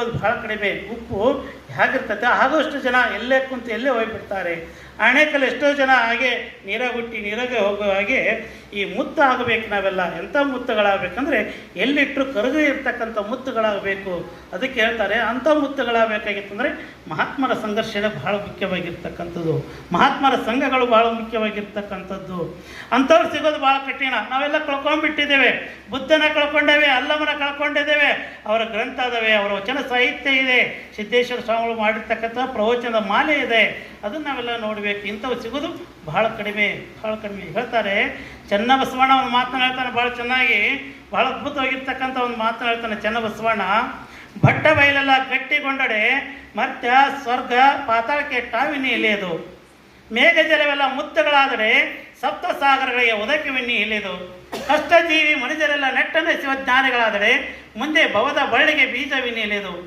ಅದು ಬಹಳ ಕಡಿಮೆ ಉಪ್ಪು ಹೇಗಿರ್ತದೆ ಆಗೋಷ್ಟು ಜನ ಎಲ್ಲೇ ಕುಂತು ಎಲ್ಲೇ ಹೋಗ್ಬಿಡ್ತಾರೆ. ಆಣೆಕಲ್ ಎಷ್ಟೋ ಜನ ಹಾಗೆ ನೀರಾಗ ಹುಟ್ಟಿ ನೀರಾಗೆ ಹೋಗೋ ಹಾಗೆ ಈ ಮುತ್ತು ಆಗಬೇಕು ನಾವೆಲ್ಲ. ಎಂಥ ಮುತ್ತುಗಳಾಗಬೇಕಂದ್ರೆ ಎಲ್ಲಿಟ್ಟರು ಕರಗು ಇರ್ತಕ್ಕಂಥ ಮುತ್ತುಗಳಾಗಬೇಕು. ಅದಕ್ಕೆ ಹೇಳ್ತಾರೆ, ಅಂಥ ಮುತ್ತುಗಳಾಗಬೇಕಾಗಿತ್ತಂದರೆ ಮಹಾತ್ಮರ ಸಂಘರ್ಷಣೆ ಬಹಳ ಮುಖ್ಯವಾಗಿರ್ತಕ್ಕಂಥದ್ದು. ಮಹಾತ್ಮರ ಸಂಘಗಳು ಬಹಳ ಮುಖ್ಯವಾಗಿರ್ತಕ್ಕಂಥದ್ದು. ಅಂಥವ್ರು ಸಿಗೋದು ಭಾಳ ಕಠಿಣ. ನಾವೆಲ್ಲ ಕಳ್ಕೊಂಡ್ಬಿಟ್ಟಿದ್ದೇವೆ. ಬುದ್ಧನ ಕಳ್ಕೊಂಡೇವೆ ಅಲ್ಲಮನ ಕಳ್ಕೊಂಡಿದ್ದೇವೆ. ಅವರ ಗ್ರಂಥ ಅವರ ವಚನ ಸಾಹಿತ್ಯ ಇದೆ, ಸಿದ್ದೇಶ್ವರ ಸ್ವಾಮಿಗಳು ಮಾಡಿರ್ತಕ್ಕಂಥ ಪ್ರವಚನದ ಮಾಲೆ ಇದೆ. ಅದನ್ನು ನಾವೆಲ್ಲ ನೋಡಬೇಕು. ಇಂಥವು ಸಿಗೋದು ಬಹಳ ಕಡಿಮೆ ಬಹಳ ಕಡಿಮೆ. ಹೇಳ್ತಾರೆ, ಚೆನ್ನ ಬಸವಣ್ಣ ಒಂದು ಮಾತನ್ನು ಹೇಳ್ತಾನೆ ಭಾಳ ಚೆನ್ನಾಗಿ. ಬಹಳ ಅದ್ಭುತವಾಗಿರ್ತಕ್ಕಂಥ ಒಂದು ಮಾತನ್ನು ಹೇಳ್ತಾನೆ ಚೆನ್ನ ಬಸವಣ್ಣ. ಭಟ್ಟ ಬಯಲೆಲ್ಲ ಗಟ್ಟಿಗೊಂಡಡೆ ಮತ್ತೆ ಸ್ವರ್ಗ ಪಾತಾಳಕ್ಕೆ ಟಾವಿನಿ ಎಲೆಯದು ಮೇಘಜಲವೆಲ್ಲ ಮುತ್ತುಗಳಾದರೆ ಸಪ್ತ ಸಾಗರಗಳಿಗೆ ಒದಕವೆನ್ನಿ ಎಲೆದು ಕಷ್ಟಜೀವಿ ಮನುಜರೆಲ್ಲ ನೆಟ್ಟನೆ ಶಿವಜ್ಞಾನಿಗಳಾದರೆ ಮುಂದೆ ಭವದ ಬಳ್ಳಿಗೆ ಬೀಜವಿನಿ ಎಲೆದು